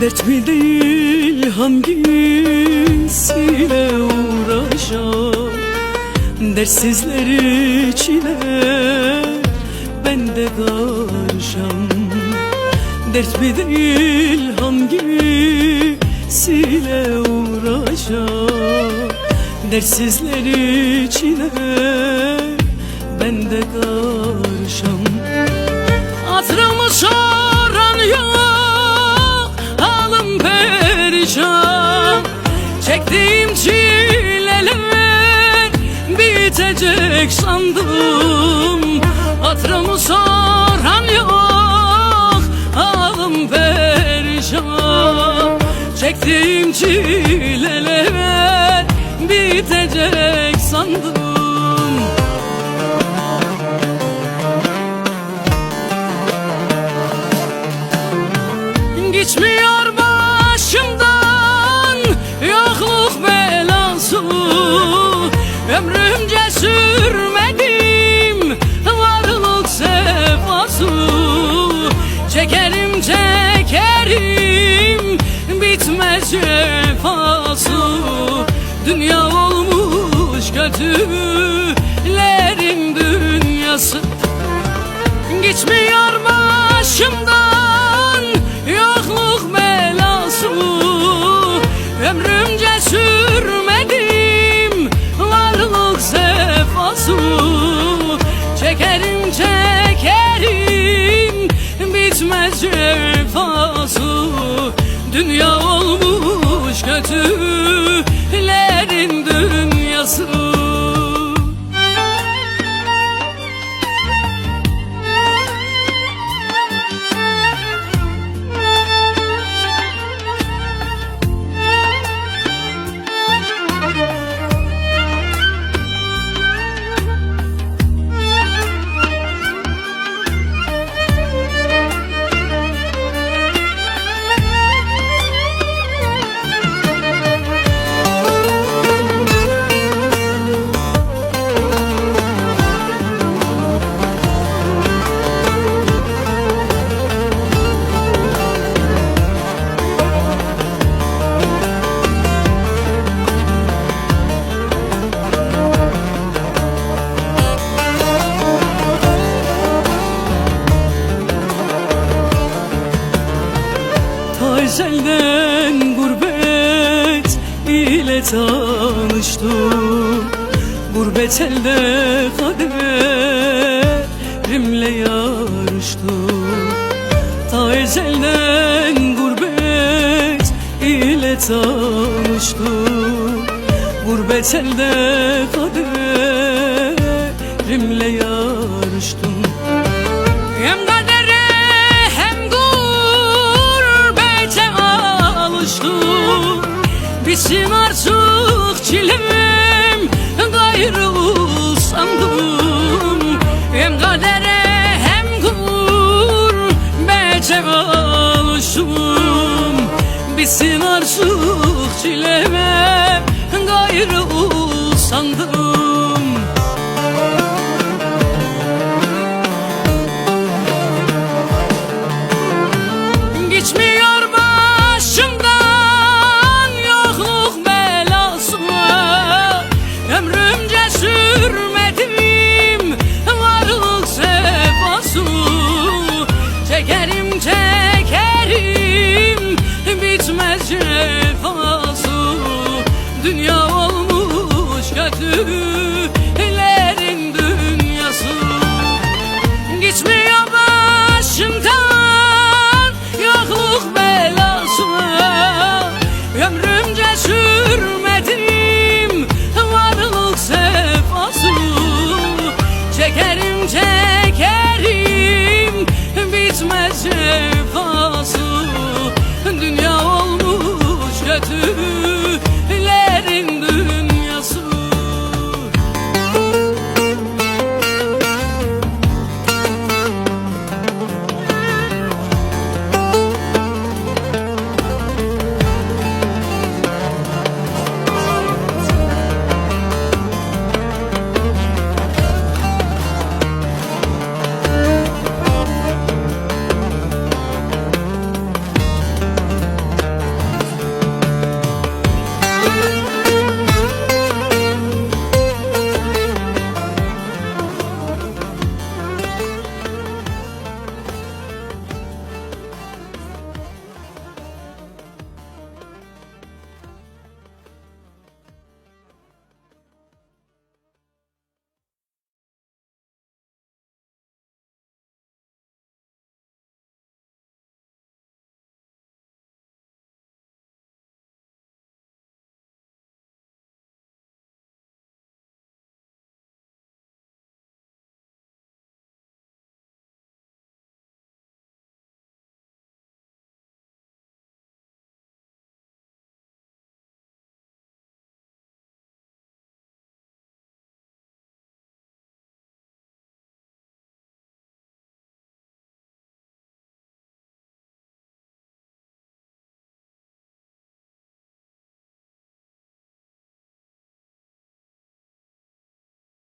Dert mi değil hangisiyle uğraşam Dersizler içine ben de karşam Dert mi değil hangisiyle uğraşam Dersizler içine ben de karşam Bitecek sandım. Hatırımı soran yok Halim perişan. Çektiğim çileler Bitecek sandım sefası Çekerim çekerim bitmez cefası Dünya olmuş kötülerin dünyası. Geçmiyor başımdan cefası Dünya olmuş kötülerin tanıştım Gurbet elde kaderimle yarıştım Ta ezelden gurbet ile tanıştım Gurbet elde kaderimle yarıştım Bitsin artık çilem gayrı sandım Hem kadere hem gurbete alıştım Bitsin artık çileme gayrı sandım Çekerim